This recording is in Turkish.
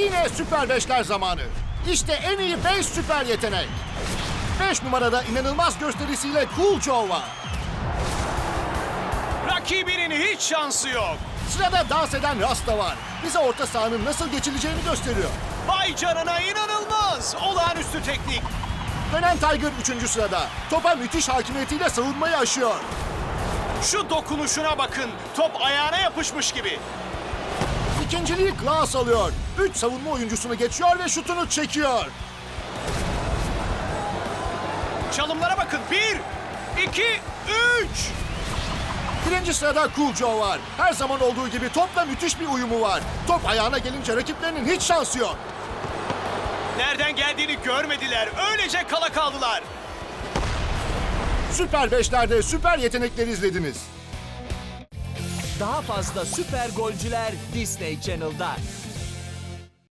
Yine Süper 5'ler zamanı. İşte en iyi 5 süper yetenek. 5 numarada inanılmaz gösterisiyle Cool Joe var. Rakibinin hiç şansı yok. Sırada dans eden Rasta var. Bize orta sahanın nasıl geçileceğini gösteriyor. Vay canına inanılmaz. Olağanüstü teknik. Dönen Tiger 3. sırada. Topa müthiş hakimiyetiyle savunmayı aşıyor. Şu dokunuşuna bakın. Top ayağına yapışmış gibi. İkinciliği Klaus alıyor. 3 savunma oyuncusunu geçiyor ve şutunu çekiyor. Çalımlara bakın. Bir, iki, üç. Birinci sırada Cool Joe var. Her zaman olduğu gibi topla müthiş bir uyumu var. Top ayağına gelince rakiplerinin hiç şansı yok. Nereden geldiğini görmediler. Öylece kala kaldılar. Süper 5'lerde süper yetenekleri izlediniz. Daha fazla süper golcüler Disney Channel'da.